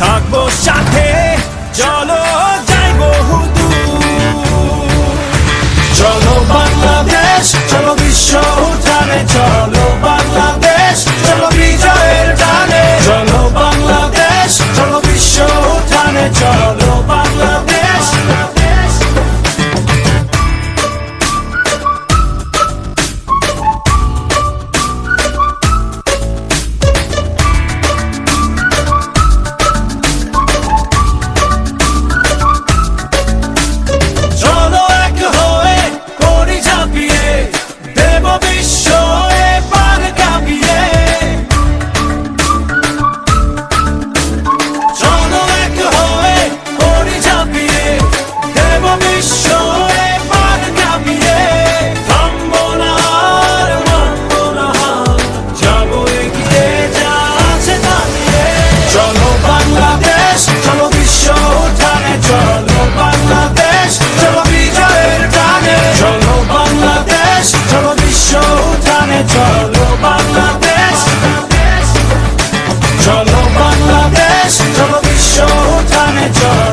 সাথে, চলো যাই বহু চলো বাংলাদেশ, চলো বিশ্ব উঠানে চলো বাংলাদেশ, চলো বিজয়ের টানে। চলো বাংলাদেশ, চলো বিশ্ব উঠানে চলো দেশ চলো বিশ্ব উঠানে চলো